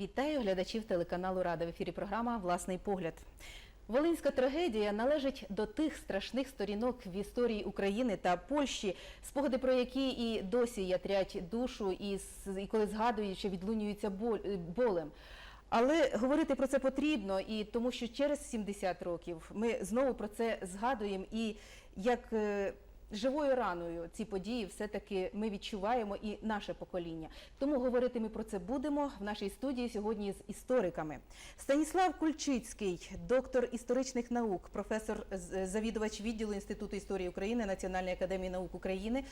Вітаю глядачів телеканалу Рада. В ефірі програма Власний погляд. Волинська трагедія належить до тих страшних сторінок в історії України та Польщі, спогади про які і досі ятрять душу, і, коли згадуючи, відлунюються болем. Але говорити про це потрібно, і тому що через 70 років ми знову про це згадуємо і як е, живою раною ці події все-таки ми відчуваємо і наше покоління. Тому говорити ми про це будемо в нашій студії сьогодні з істориками. Станіслав Кульчицький, доктор історичних наук, професор з- завідувач відділу Інституту історії України Національної академії наук України,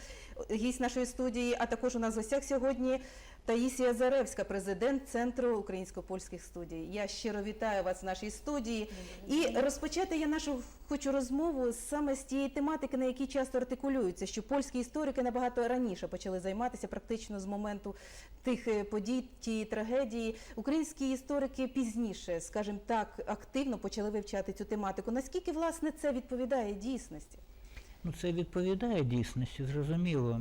гість нашої студії. А також у нас в гостях сьогодні Таїсія Заревська, президент Центру українсько-польських студій. Я щиро вітаю вас в нашій студії. І розпочати я нашу хочу розмову саме з тієї тематики, на якій часто артикулюються, що польські історики набагато раніше почали займатися, практично з моменту тих е, подій, тієї трагедії. Українські історики пізніше, скажімо так, активно почали вивчати цю тематику. Наскільки власне це відповідає дійсності? Ну, це відповідає дійсності, зрозуміло.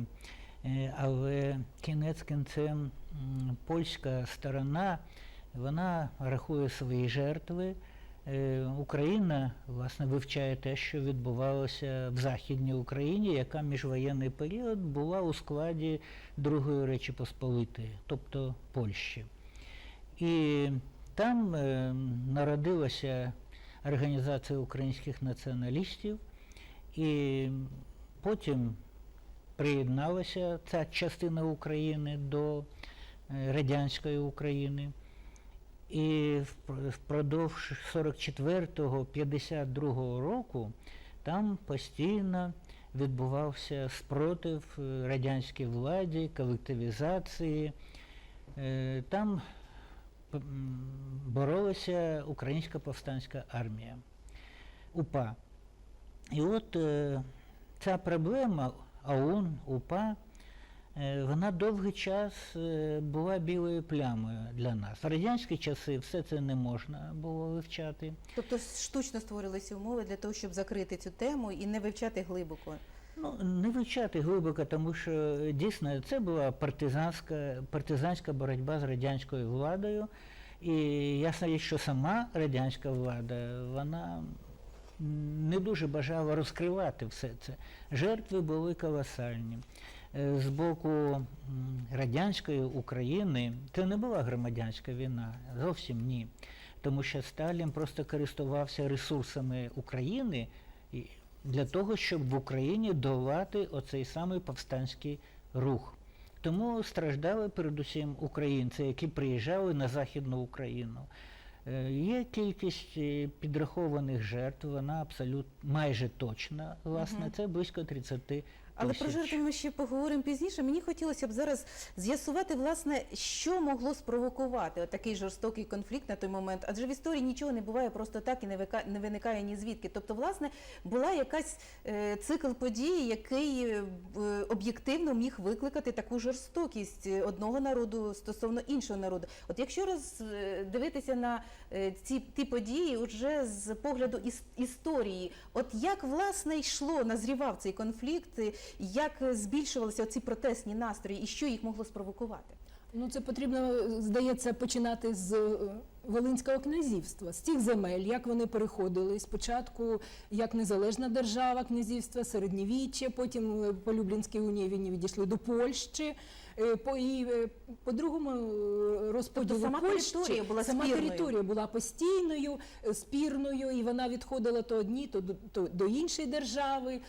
Е, Але кінець кінцем польська сторона вона рахує свої жертви. Е, Україна власне вивчає те, що відбувалося в Західній Україні, яка міжвоєнний період була у складі Другої Речі Посполитої, тобто Польщі. І там е, народилася Організація українських націоналістів, і потім приєдналася ця частина України до е, радянської України. І впродовж 44-52 року там постійно відбувався спротив е, радянській владі, колективізації. Е, Там боролася Українська повстанська армія УПА. І от ця проблема АУН, УПА, е, вона довгий час е, була білою плямою для нас. В радянські часи все це не можна було вивчати. Тобто штучно створилися умови для того, щоб закрити цю тему і не вивчати глибоко. Ну, не вивчати глибоко, тому що дійсно це була партизанська, партизанська боротьба з радянською владою. І ясно, що сама радянська влада, вона не дуже бажала розкривати все це. Жертви були колосальні. Е, З боку радянської України це не була громадянська війна, зовсім ні. Тому що Сталін просто користувався ресурсами України для того, щоб в Україні долати оцей самий повстанський рух. Тому страждали передусім українці, які приїжджали на Західну Україну. Е, Є кількість е, підрахованих жертв, вона абсолютно майже точна. Власне, це близько 30 Але про жертви ми ще поговоримо пізніше. Мені хотілося б зараз з'ясувати, власне, що могло спровокувати такий жорстокий конфлікт на той момент. Адже в історії нічого не буває просто так і не вика- не виникає ні звідки. Тобто, власне, була якась е, цикл подій, який е, об'єктивно міг викликати таку жорстокість е, одного народу стосовно іншого народу. От якщо роз е, дивитися на ці ті події, уже з погляду історії, от як власне йшло, назрівав цей конфлікт, як збільшувалися ці протестні настрої, і що їх могло спровокувати? Ну, це потрібно, здається, починати з е, Волинського князівства, з тих земель, як вони переходили спочатку як незалежна держава князівства, середньовіччя, потім е, по Люблінській унії вони відійшли до Польщі. е, По, і, по другому розподілу Тобто сама Польщі, територія була сама спірною? територія була постійною, спірною, і вона відходила то одній, то, до- то до іншої держави.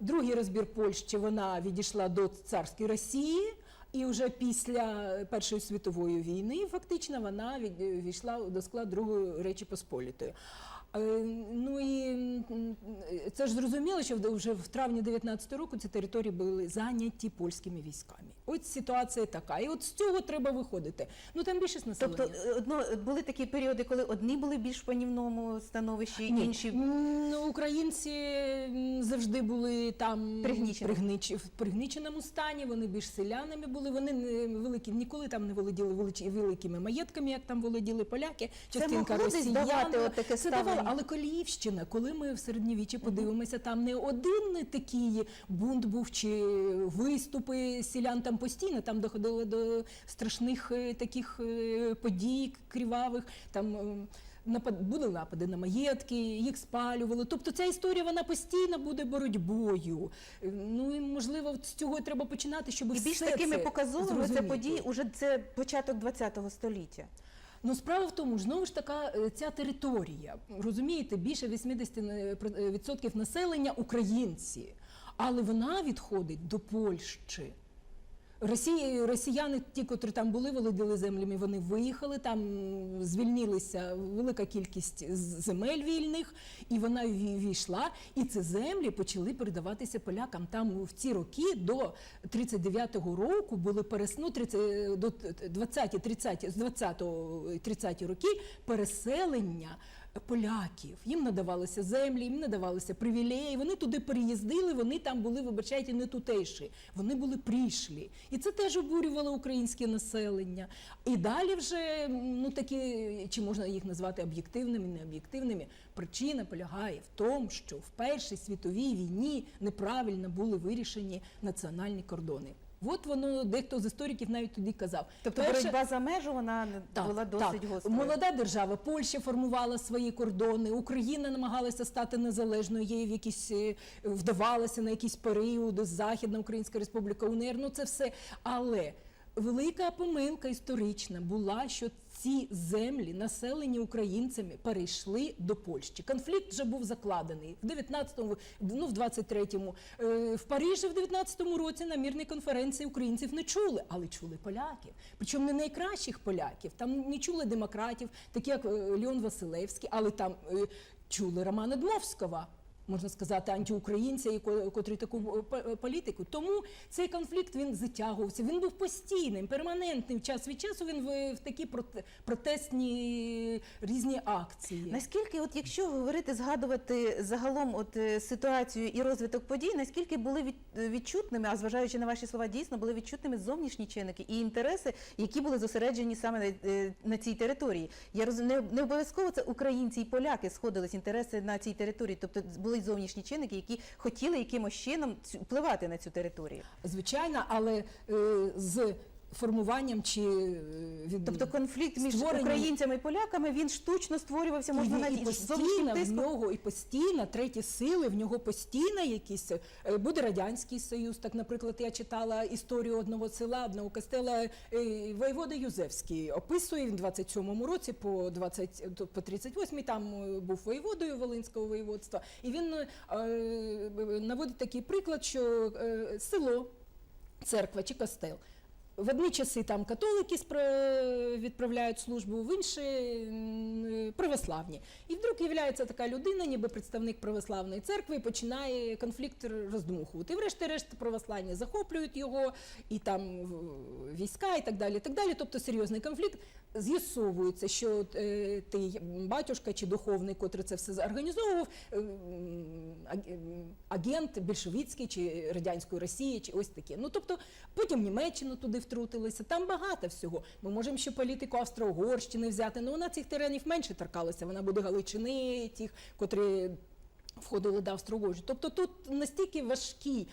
Другий розбір Польщі вона відійшла до царської Росії. І вже після Першої світової війни фактично вона війшла до складу Другої Речі Посполітої. Е, Ну і це ж зрозуміло, що вже в травні 19 року ці території були зайняті польськими військами. Ось ситуація така. І от з цього треба виходити. Ну там більшість населення. Тобто, е, одно були такі періоди, коли одні були більш в панівному становищі, Ні. інші ну, Українці завжди були там Пригнічені. пригнич- в пригніченому стані, вони більш селянами були. Були вони не великі, ніколи там не володіли великими маєтками, як там володіли поляки, частинка росіян. Це давало, але Коліївщина, коли ми в середньовіччі подивимося, там не один такий бунт був чи виступи сілян там постійно, там доходило до страшних е, таких е, подій кривавих. Там е, напад були напади на маєтки, їх спалювали. Тобто ця історія вона постійно буде боротьбою. Е, Ну і можливо з цього треба починати, щоб І більш такими це показовими це події уже це початок ХХ століття. Ну, справа в тому, ж, знову ж така е, ця територія, розумієте, більше 80% населення українці, але вона відходить до Польщі. Росії, росіяни, ті, котрі там були, володіли землями, вони виїхали, там звільнилися велика кількість земель вільних, і вона ві- війшла. І ці землі почали передаватися полякам. Там в ці роки до 39-го року були перес... ну, 30, до 20-30, з 20-го 30 роки переселення поляків. Їм надавалися землі, їм надавалися привілеї. Вони туди переїздили, вони там були, вибачайте, не тутейші. Вони були прийшлі. І це теж обурювало українське населення. І далі вже ну такі, чи можна їх назвати об'єктивними, необ'єктивними. Причина полягає в тому, що в Першій світовій війні неправильно були вирішені національні кордони. От воно дехто з істориків навіть тоді казав. Тобто Перше- боротьба за межу вона була досить гостра. Молода держава Польща формувала свої кордони. Україна намагалася стати незалежною. Їй в якісь вдавалася на якісь періоди, Західна Українська Республіка УНР. Ну це все. Але велика помилка історична була, що ці землі, населені українцями, перейшли до Польщі. Конфлікт вже був закладений в 19-му, ну в 23-му. Е, В Парижі в 19-му році на мірній конференції українців не чули, але чули поляків. Причому не найкращих поляків. Там не чули демократів, такі як е, Леон Василевський, але там е, чули Романа Дмовського. Можна сказати, антиукраїнця, і ко- котрий таку е, е, політику. Тому цей конфлікт він затягувався. Він був постійним, перманентним. Час від часу він в, такі протестні різні акції. Наскільки, от якщо говорити, згадувати загалом от е, ситуацію і розвиток подій, наскільки були від, відчутними, а зважаючи на ваші слова, дійсно були відчутними зовнішні чинники і інтереси, які були зосереджені саме на, на цій території. Я розумію, не, не обов'язково це українці і поляки сходились інтереси на цій території, тобто були й зовнішні чинники, які хотіли якимось чином впливати на цю територію. Звичайно, але е, з формуванням чи е, від Тобто конфлікт між Створенням- українцями і поляками він штучно створювався, можна і, і навіть постійно зовнішнім в нього, і постійно треті сили, в нього постійно якісь е, буде радянський союз. Так, наприклад, я читала історію одного села, одного костела. е, Воєвода Юзевський описує він в 27-му році по 20, по 38-й там був воєводою Волинського воєводства. І він наводить такий приклад, що село, церква чи костел. В одні часи там католики відправляють службу, в інші православні. І вдруг з'являється така людина, ніби представник православної церкви, і починає конфлікт роздмухувати. І врешті-решт православні захоплюють його, і там війська, і так далі. і так далі. Тобто серйозний конфлікт. З'ясовується, що е, той батюшка чи духовний, котрий це все зорганізовував, е, агент більшовицький чи радянської Росії, чи ось таке. Ну тобто потім Німеччина туди втрутилася. Там багато всього. Ми можемо ще політику Австро-Угорщини взяти. Ну вона цих теренів менше торкалася. Вона буде Галичини, тих, котрі. Входили до Австро-Угорщини. Тобто тут настільки важкий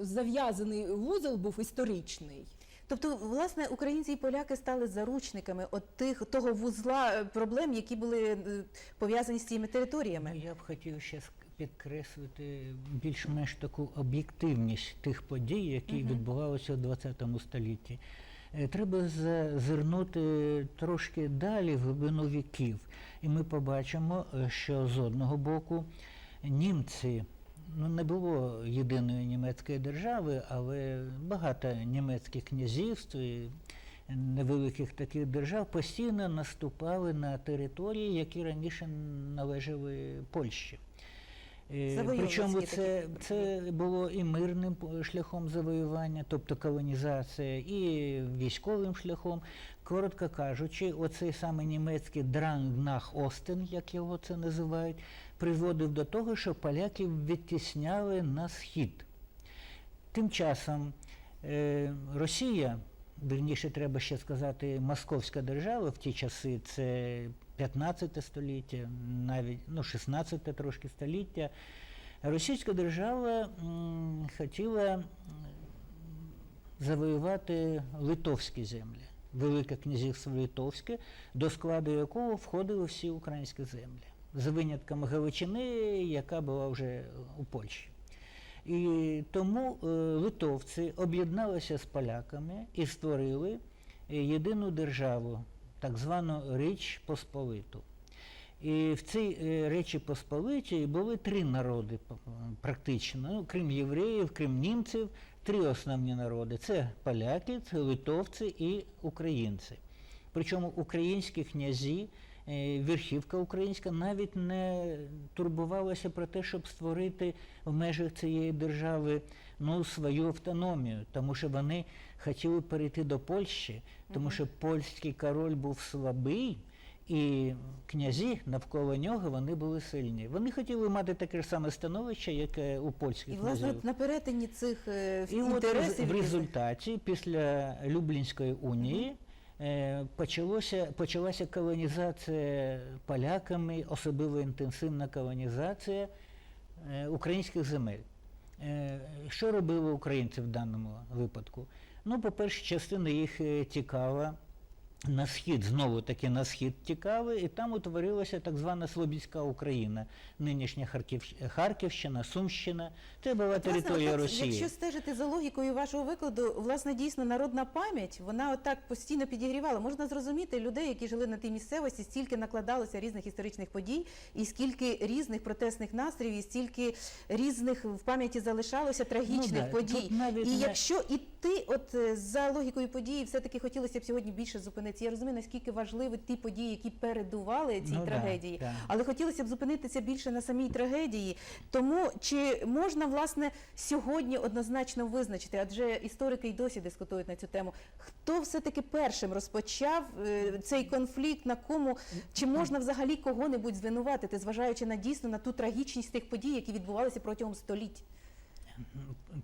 зав'язаний вузол був історичний. Тобто, власне, українці і поляки стали заручниками от тих того вузла е, проблем, які були е, пов'язані з цими територіями. Ну, я б хотів ще підкреслити більш-менш таку об'єктивність тих подій, які відбувалися у ХХ столітті. Е, Треба зазирнути трошки далі в глибину віків, і ми побачимо, е, що з одного боку німці. Ну, не було єдиної німецької держави, але багато німецьких князівств і невеликих таких держав постійно наступали на території, які раніше належали Польщі. Е, Причому такі це, були. це було і мирним шляхом завоювання, тобто колонізація, і військовим шляхом. Коротко кажучи, оцей саме німецький дрангнах Остен, як його це називають, приводив до того, що поляків відтісняли на схід. Тим часом Е, Росія, вірніше треба ще сказати, Московська держава в ті часи, це 15 століття, навіть ну, 16 трошки століття. Російська держава хотіла завоювати литовські землі, Велике князівство Литовське, до складу якого входили всі українські землі, за винятком Галичини, яка була вже у Польщі. І тому е, литовці об'єдналися з поляками і створили е, єдину державу, так звану Річ Посполиту. І в цій е, Речі Посполитій були три народи практично, ну, крім євреїв, крім німців, три основні народи: це поляки, це литовці і українці. Причому українські князі, верхівка українська навіть не турбувалася про те, щоб створити в межах цієї держави ну, свою автономію, тому що вони хотіли перейти до Польщі, тому що польський король був слабий. І князі навколо нього вони були сильні. Вони хотіли мати таке ж саме становище, яке у польських І власне на перетині цих е, І от інтересів в результаті, після Люблінської унії, е, почалося, почалася колонізація поляками, особливо інтенсивна колонізація е, українських земель. Е, Що робили українці в даному випадку? Ну, по-перше, частина їх е, тікала на схід, знову таки на схід тікали, і там утворилася так звана Слобідська Україна, нинішня Харків... Харківщина, Сумщина. Це була територія от, Росії. Якщо стежити за логікою вашого викладу, власне, дійсно народна пам'ять, вона отак постійно підігрівала. Можна зрозуміти людей, які жили на тій місцевості, стільки накладалося різних історичних подій, і скільки різних протестних настроїв, і стільки різних в пам'яті залишалося трагічних Ну да, подій. навіть І не- якщо іти, от е, за логікою подій, все-таки хотілося б сьогодні більше зупинитися. Я розумію, наскільки важливі ті події, які передували цій Ну да, трагедії. да. Але хотілося б зупинитися більше на самій трагедії. Тому чи можна власне сьогодні однозначно визначити, адже історики й досі дискутують на цю тему, хто все-таки першим розпочав е, цей конфлікт, на кому чи можна взагалі кого-небудь звинуватити, зважаючи на дійсно на ту трагічність тих подій, які відбувалися протягом століть?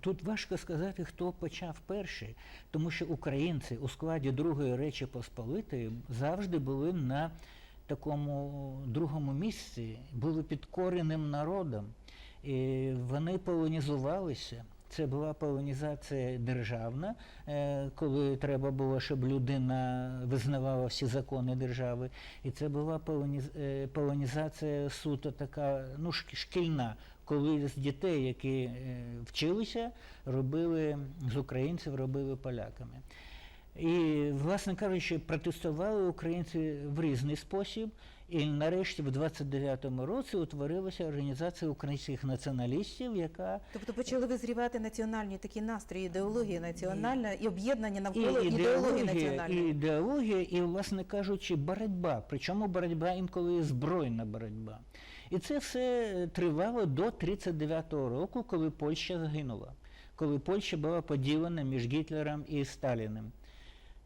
Тут важко сказати, хто почав перший, тому що українці у складі Другої Речі Посполитої завжди були на такому другому місці, були підкореним народом. І вони полонізувалися. Це була полонізація державна, е, коли треба було, щоб людина визнавала всі закони держави. І це була е, полонізація суто така, ну, шк- шкільна, коли з дітей, які е, вчилися, робили з українців, робили поляками. І, власне кажучи, протестували українці в різний спосіб. І нарешті в 29-му році утворилася організація українських націоналістів, яка Тобто почали визрівати національні такі настрої, ідеологія національна і об'єднання і навколо ідеології ідеологія, і ідеологія, і, власне кажучи, боротьба. Причому боротьба інколи збройна боротьба. І це все тривало до 39-го року, коли Польща загинула, коли Польща була поділена між Гітлером і Сталіним.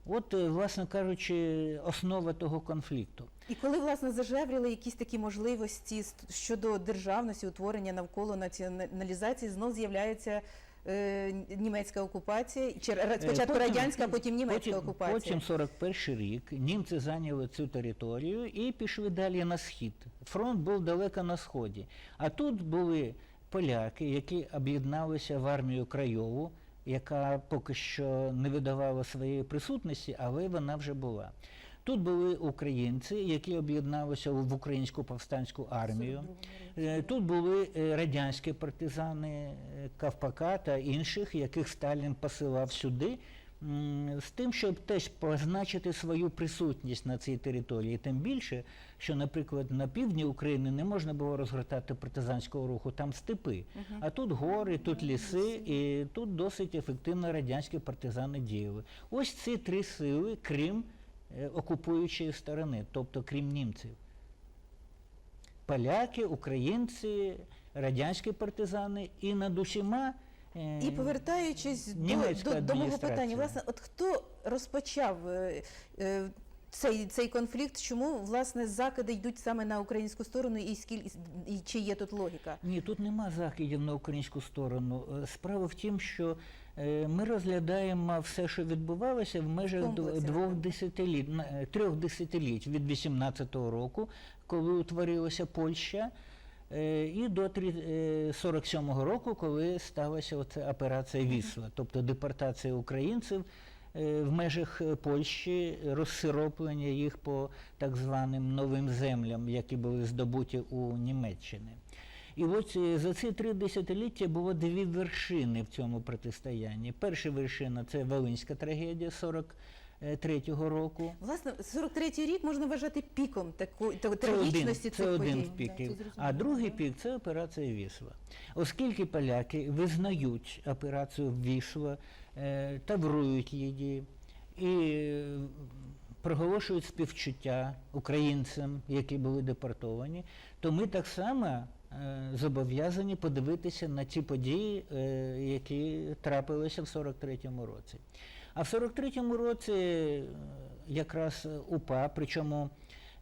От, е, власне кажучи, основа того конфлікту. І коли власне зажевріли якісь такі можливості щодо державності, утворення навколо націоналізації, знов з'являється е, німецька окупація, чи спочатку Е, потім- радянська, а потім німецька потім, окупація. Потім 41 рік німці зайняли цю територію і пішли далі на схід. Фронт був далеко на сході. А тут були поляки, які об'єдналися в армію Крайову, яка поки що не видавала своєї присутності, але вона вже була. Тут були українці, які об'єдналися в українську повстанську армію. Е, Тут були е, радянські партизани е, Кавпака та інших, яких Сталін посилав сюди, з тим, щоб теж позначити свою присутність на цій території. Тим більше, що, наприклад, на півдні України не можна було розгортати партизанського руху, там степи. А тут гори, тут ліси, і тут досить ефективно радянські партизани діяли. Ось ці три сили, крім окупуючої сторони, тобто крім німців поляки, українці, радянські партизани і над усіма. е, І повертаючись до, Німецька до, до мого питання, власне, от хто розпочав е, е, цей, цей конфлікт, чому власне закиди йдуть саме на українську сторону, і скільки і чи є тут логіка? Ні, тут нема закидів на українську сторону. Е, Справа в тім, що е, ми розглядаємо все, що відбувалося в межах комплексі, двох десятиліть, е, трьох десятиліть від 18-го року, коли утворилася Польща, е, і до трі- е, 47-го року, коли сталася оця операція Вісла, тобто депортація українців е, в межах е, Польщі, розсироплення їх по так званим новим землям, які були здобуті у Німеччині. І от е, за ці три десятиліття було дві вершини в цьому протистоянні. Перша вершина це Волинська трагедія 43-го року. Власне, 43-й рік можна вважати піком такої Це трагічності це один з піків. Да, а другий пік це операція Вісла. Оскільки поляки визнають операцію Вісла, е, таврують її і е, проголошують співчуття українцям, які були депортовані, то ми так само зобов'язані подивитися на ті події, е, які трапилися в 43-му році. А в 43-му році е, якраз УПА, причому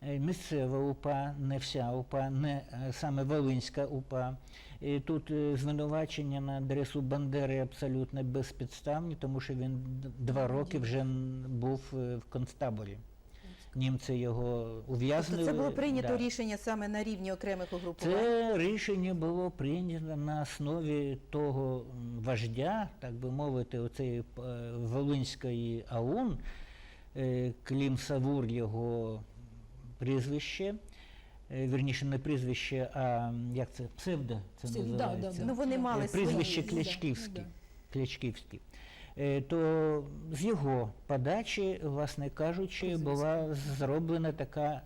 е, місцева УПА, не вся УПА, не е, саме Волинська УПА. І тут е, звинувачення на адресу Бандери абсолютно безпідставні, тому що він два роки вже був е, в концтаборі. Німці його ув'язнили. Тобто це було прийнято да. рішення саме на рівні окремих угрупувань. Це рішення було прийнято на основі того вождя, так би мовити, оцеї е, Волинської АУН, е, Клім Савур його прізвище. Е, Вірніше, не прізвище, а як це псевдо це Псевдо, да, називається. да, Ну вони мали прізвище свої. Клячківський. да. Клячківський. Е, То з його подачі, власне кажучи, була зроблена така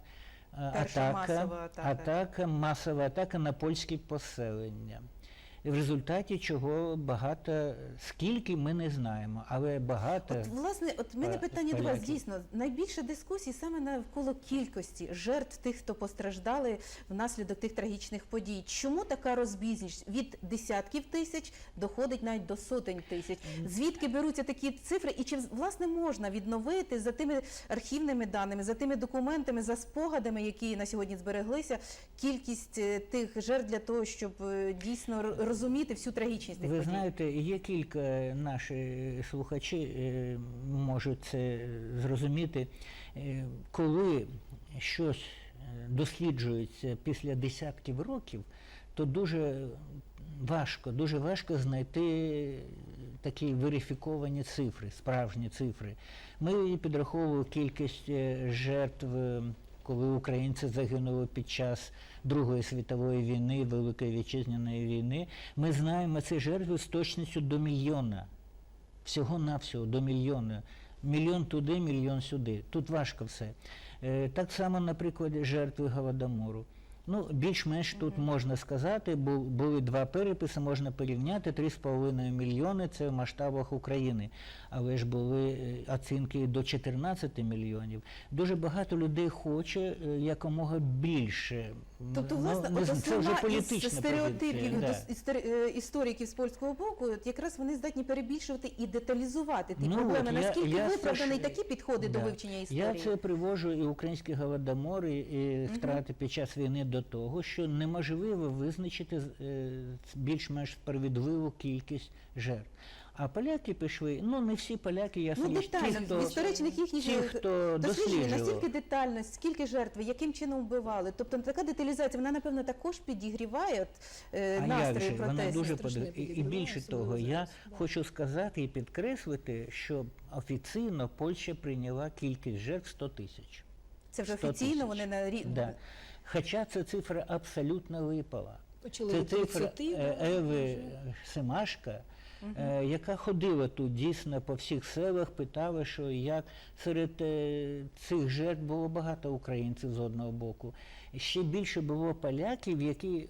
е, атака. атака, масова атака на польські поселення. В результаті чого багато, скільки ми не знаємо, але багато. От, власне, от мене Па- питання до вас дійсно найбільше дискусій саме навколо кількості жертв тих, хто постраждали внаслідок тих трагічних подій. Чому така розбіжність від десятків тисяч доходить навіть до сотень тисяч? Звідки беруться такі цифри? І чи власне можна відновити за тими архівними даними, за тими документами, за спогадами, які на сьогодні збереглися, кількість е, тих жертв для того, щоб е, дійсно розуміти всю трагічність тих Ви подій? знаєте, є кілька наші слухачі е, можуть це зрозуміти, Е, коли щось е, досліджується після десятків років, то дуже важко, дуже важко знайти такі верифіковані цифри, справжні цифри. Ми підраховували кількість е, жертв, е, коли українці загинули під час Другої світової війни, Великої вітчизняної війни. Ми знаємо ці жертви з точністю до мільйона. Всього-навсього до мільйона. Мільйон туди, мільйон сюди. Тут важко все. Е, Так само, наприклад, жертви Голодомору. Ну, більш-менш тут можна сказати, бу- були два переписи, можна порівняти 3,5 мільйони це в масштабах України. Але ж були е, оцінки до 14 мільйонів. Дуже багато людей хоче е, якомога більше. Тобто, Ну, власне, ми от це вже політична із стереотипів да. е, істориків з польського боку, от якраз вони здатні перебільшувати і деталізувати ті Ну, проблеми. от я- Наскільки я виправдані це ж- такі підходи до вивчення історії? Я це привожу і український голодомор, і, і втрати під час війни до того, що неможливо визначити е, більш-менш справедливу кількість жертв. А поляки пішли, ну не всі поляки, я Ну, ті, детально, хто, в історичних їхніх ті, хто досліджував. настільки детально, скільки жертв, яким чином вбивали. Тобто така деталізація, вона, напевно, також підігріває от, е, А як настрої же, вона дуже подив... і, і більше того, я да. хочу сказати і підкреслити, що офіційно Польща прийняла кількість жертв 100 тисяч. Це вже офіційно вони на рі... Да. Хоча ця цифра абсолютно випала. Почали Це цифра 30, е, Еви. Семашка, угу. яка ходила тут дійсно по всіх селах, питала, що і як серед е, цих жертв було багато українців з одного боку. Ще більше було поляків, які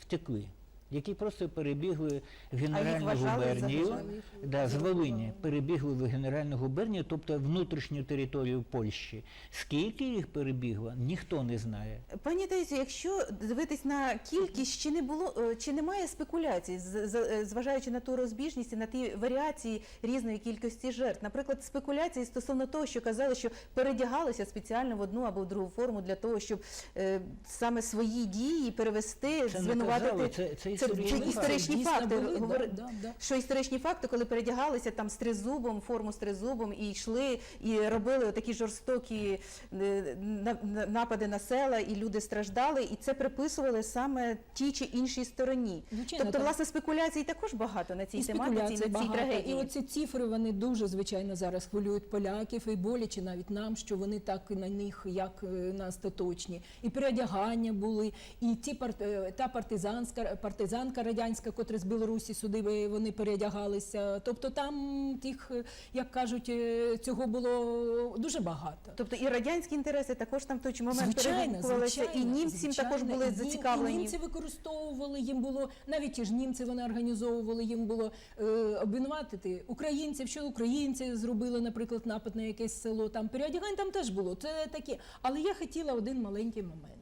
втекли. Які просто перебігли в Генеральну губернію. Да, з Волині перебігли в Генеральну губернію, тобто внутрішню територію Польщі. Скільки їх перебігло, ніхто не знає. Пані Таїсю, якщо дивитись на кількість, чи не було е, чи немає спекуляцій, е, зважаючи на ту розбіжність і на ті варіації різної кількості жертв? Наприклад, спекуляції стосовно того, що казали, що передягалися спеціально в одну або в другу форму для того, щоб е, саме свої дії перевести, звинуватити. це, це, це історичний історичні факти. були, да, да, да. Що історичні факти, коли передягалися там з тризубом, форму з тризубом, і йшли і робили такі жорстокі е, на- на- напади на села, і люди страждали, і це приписували саме тій чи іншій стороні. Звичайно, тобто, власне, спекуляцій також багато на цій тематиці, і на цій трагедії. І оці цифри вони дуже звичайно зараз хвилюють поляків і боляче навіть нам, що вони так на них, як е, на остаточні. І переодягання були, і ті е, та партизанська партизанка радянська, котра з Білорусі сюди вони переодягалися. Тобто там тих, е, як кажуть, е, цього було дуже багато. Тобто і радянські інтереси також там в той момент Звичайно, перегукувалися, і німці цим також були І зацікавлені. І німці використовували, їм було, навіть ті ж німці вони організовували, їм було е, обвинуватити українців, що українці зробили, наприклад, напад на якесь село. Там переодягань там теж було. Це таке. Але я хотіла один маленький момент.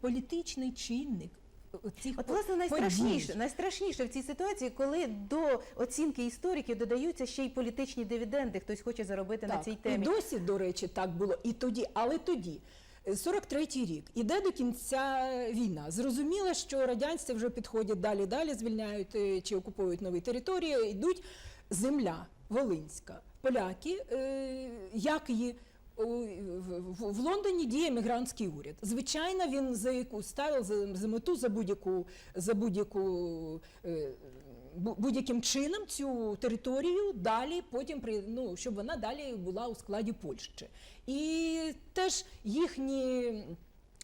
Політичний чинник. Цих От, власне, найстрашніше, найстрашніше в цій ситуації, коли до оцінки істориків додаються ще й політичні дивіденди. Хтось хоче заробити на цій І темі. досі, до речі, так було і тоді, але тоді. е, 43-й рік іде до кінця війна. Зрозуміло, що радянці вже підходять далі, далі звільняють е, чи окуповують нові території. Йдуть земля Волинська. Поляки, е, як її в, Лондоні діє мігрантський уряд. Звичайно, він за яку ставив за, за мету за будь-яку за будь-яку. е, бу- будь-яким чином цю територію далі, потім при ну щоб вона далі була у складі Польщі. І теж їхні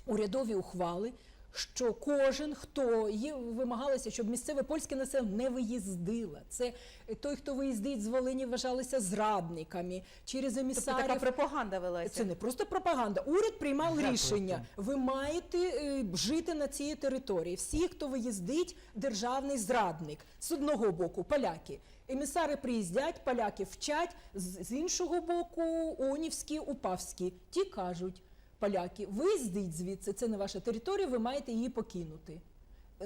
урядові ухвали. Що кожен, хто є, вимагалося, щоб місцеве польське населення не виїздило. Це той, хто виїздить з Волині, вважалися зрадниками через Тобто така пропаганда велася. Це не просто пропаганда. Уряд приймав Запросто. рішення. Ви маєте е, жити на цій території. Всі, хто виїздить, державний зрадник. З одного боку, поляки. Емісари приїздять, поляки вчать, з, з іншого боку, онівські, упавські. Ті кажуть, поляки, ви звідси, це не ваша територія, ви маєте її покинути.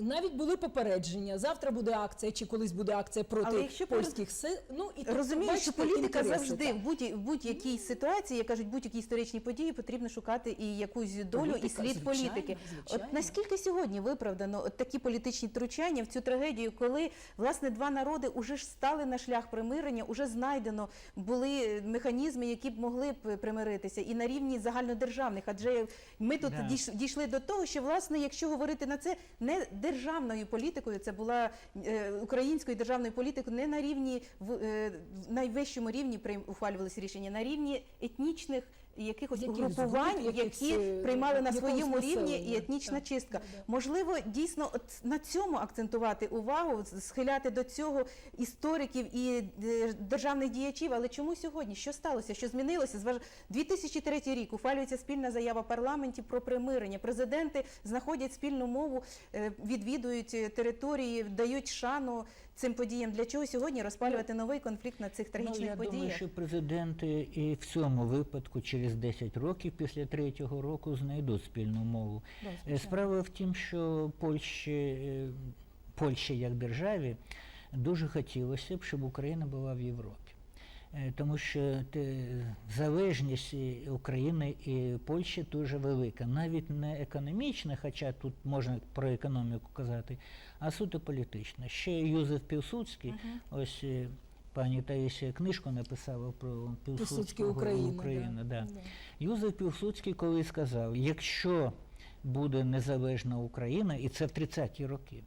Навіть були попередження. Завтра буде акція, чи колись буде акція проти якщо польських сил. Ну і Розумію, що політика завжди в будь- в будь-якій ситуації, як кажуть, будь-якій історичній події потрібно шукати і якусь долю, і слід звичайно, політики. звичайно. От наскільки сьогодні виправдано от такі політичні втручання в цю трагедію, коли власне два народи уже ж стали на шлях примирення, уже знайдено були механізми, які б могли б примиритися, і на рівні загальнодержавних. Адже ми тут дійш- дійшли до того, що власне, якщо говорити на це не державною політикою, це була е, українською державною політикою, не на рівні в е, найвищому рівні ухвалювалися рішення, на рівні етнічних якихось Яких угрупувань, згод, які приймали на якогось своєму рівні і етнічна Так, чистка. да. Можливо, дійсно от на цьому акцентувати увагу, схиляти до цього істориків і е, державних діячів. Але чому сьогодні? Що сталося? Що змінилося? Зваж... 2003 рік ухвалюється спільна заява в парламенті про примирення. Президенти знаходять спільну мову, е, відвідують е, території, дають шану цим подіям. Для чого сьогодні розпалювати новий конфлікт на цих трагічних ну, я подіях? думаю, що президенти і в цьому випадку через 10 років після третього року знайдуть спільну мову. Да, Е. Справа в тім, що Польщі, е, Польщі як державі дуже хотілося б, щоб Україна була в Європі. Е, Тому що залежність України і Польщі дуже велика, навіть не економічна, хоча тут можна про економіку казати, а суто політична. Ще Юзеф Пілсудський, ось е, пані Таїсія книжку написала про Пілсудського Україна. Україна да. Да. Юзеф Пілсудський коли сказав, якщо буде незалежна Україна, і це в 30-ті роки,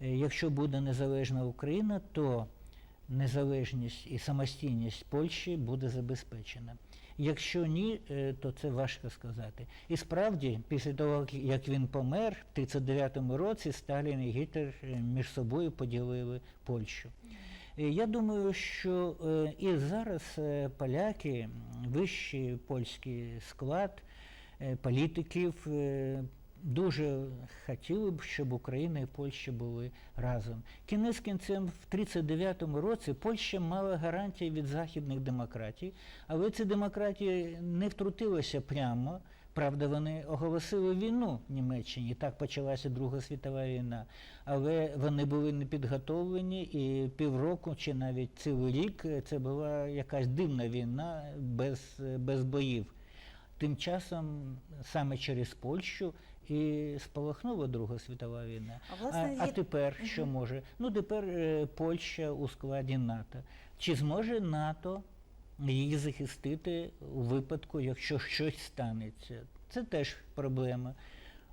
е, якщо буде незалежна Україна, то незалежність і самостійність Польщі буде забезпечена. Якщо ні, е, то це важко сказати. І справді, після того, як він помер, в 39-му році Сталін і Гітлер е, між собою поділили Польщу. Е, Я думаю, що і зараз поляки, вищий польський склад політиків дуже хотіли б, щоб Україна і Польща були разом. Кінець кінцем в 39-му році Польща мала гарантії від західних демократій, але ці демократії не втрутилися прямо. Правда, вони оголосили війну Німеччині. Так почалася Друга світова війна. Але вони були не підготовлені, і півроку чи навіть цілий рік це була якась дивна війна без, без боїв. Тим часом саме через Польщу і спалахнула Друга світова війна. А, власне, а, а є- тепер що може? Ну тепер е, Польща у складі НАТО. Чи зможе НАТО її захистити у випадку, якщо щось станеться? Це теж проблема.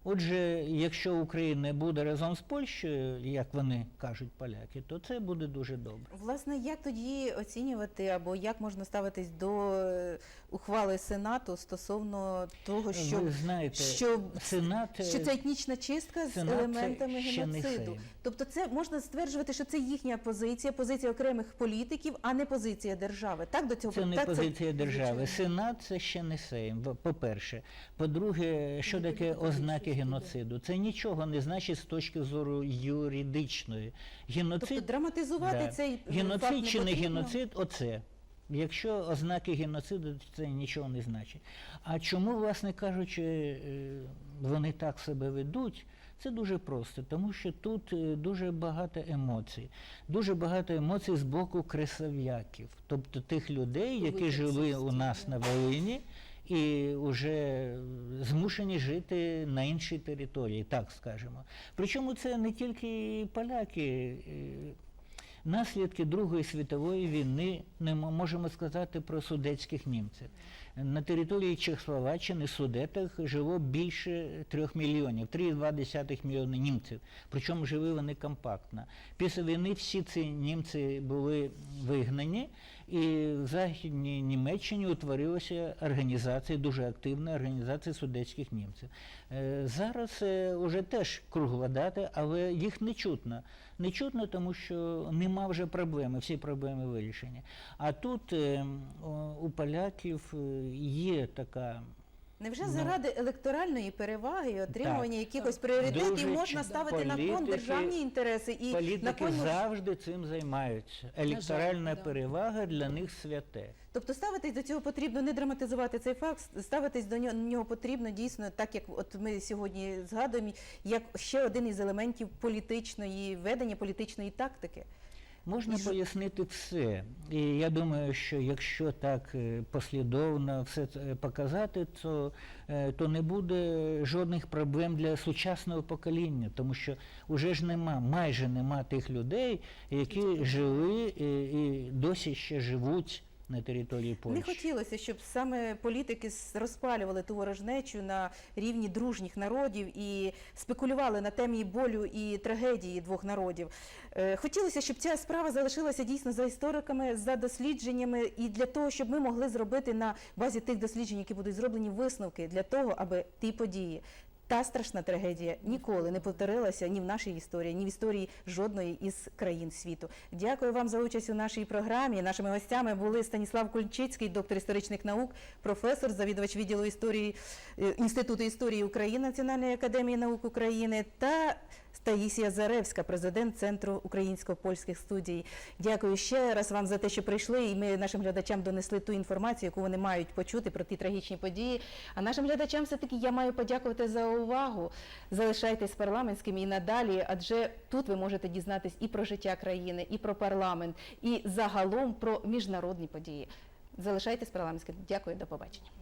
Отже, якщо Україна буде разом з Польщею, як вони кажуть поляки, то це буде дуже добре. Власне, як тоді оцінювати або як можна ставитись до е, ухвали Сенату стосовно того, що, Ви знаєте, що, Сенат, що це етнічна чистка з Сенат це елементами геноциду? Тобто, це можна стверджувати, що це їхня позиція, позиція окремих політиків, а не позиція держави. Так до цього Це не так, позиція держави. Сенат це ще не Сейм, по-перше. По-друге, що таке ознаки геноциду? Це нічого не значить з точки зору юридичної. Геноцид, Тобто драматизувати да. цей е, факт геноцид чи не геноцид, оце. Якщо ознаки геноциду, то це нічого не значить. А чому, власне кажучи, е, вони так себе ведуть? Це дуже просто, тому що тут е, дуже багато емоцій. Дуже багато емоцій з боку кресов'яків, тобто тих людей, які жили у нас на Волині і вже змушені жити на іншій території, так скажемо. Причому це не тільки поляки. е, Наслідки Другої світової війни не можемо сказати про судетських німців. На території Чехословаччини Судетах жило більше трьох мільйонів, 3,2 мільйони німців. Причому жили вони компактно. Після війни всі ці німці були вигнані, і в Західній Німеччині утворилася організація, дуже активна організація судетських німців. Е, Зараз вже теж кругла дата, але їх не чутно. Не чутно, тому що нема вже проблеми, всі проблеми вирішені. А тут е, у поляків е, є така Невже Ну, заради електоральної переваги і отримування якихось пріоритетів Дуже можна ч- ставити на кон політики- державні інтереси і на політики кон завжди цим займаються. Електоральна да. перевага для них святе. Тобто ставитись до цього потрібно не драматизувати цей факт, ставитись до нього, нього потрібно дійсно, так як от ми сьогодні згадуємо, як ще один із елементів політичної ведення політичної тактики. Можна І пояснити все. І я думаю, що якщо так е, послідовно все це показати, то, е, то не буде жодних проблем для сучасного покоління, тому що вже ж нема, майже нема тих людей, які жили і, і досі ще живуть на території Польщі. Не хотілося, щоб саме політики розпалювали ту ворожнечу на рівні дружніх народів і спекулювали на темі болю і трагедії двох народів. Е, Хотілося, щоб ця справа залишилася дійсно за істориками, за дослідженнями, і для того, щоб ми могли зробити на базі тих досліджень, які будуть зроблені висновки для того, аби ті події. Та страшна трагедія ніколи не повторилася ні в нашій історії, ні в історії жодної із країн світу. Дякую вам за участь у нашій програмі. Нашими гостями були Станіслав Кульчицький, доктор історичних наук, професор, завідувач відділу історії е, Інституту історії України Національної академії наук України та Таїсія Заревська, президент Центру українсько-польських студій. Дякую ще раз вам за те, що прийшли, і ми нашим глядачам донесли ту інформацію, яку вони мають почути про ті трагічні події. А нашим глядачам все-таки я маю подякувати за увагу. Залишайтесь парламентськими і надалі, адже тут ви можете дізнатись і про життя країни, і про парламент, і загалом про міжнародні події. Залишайтесь парламентськими. Дякую, до побачення.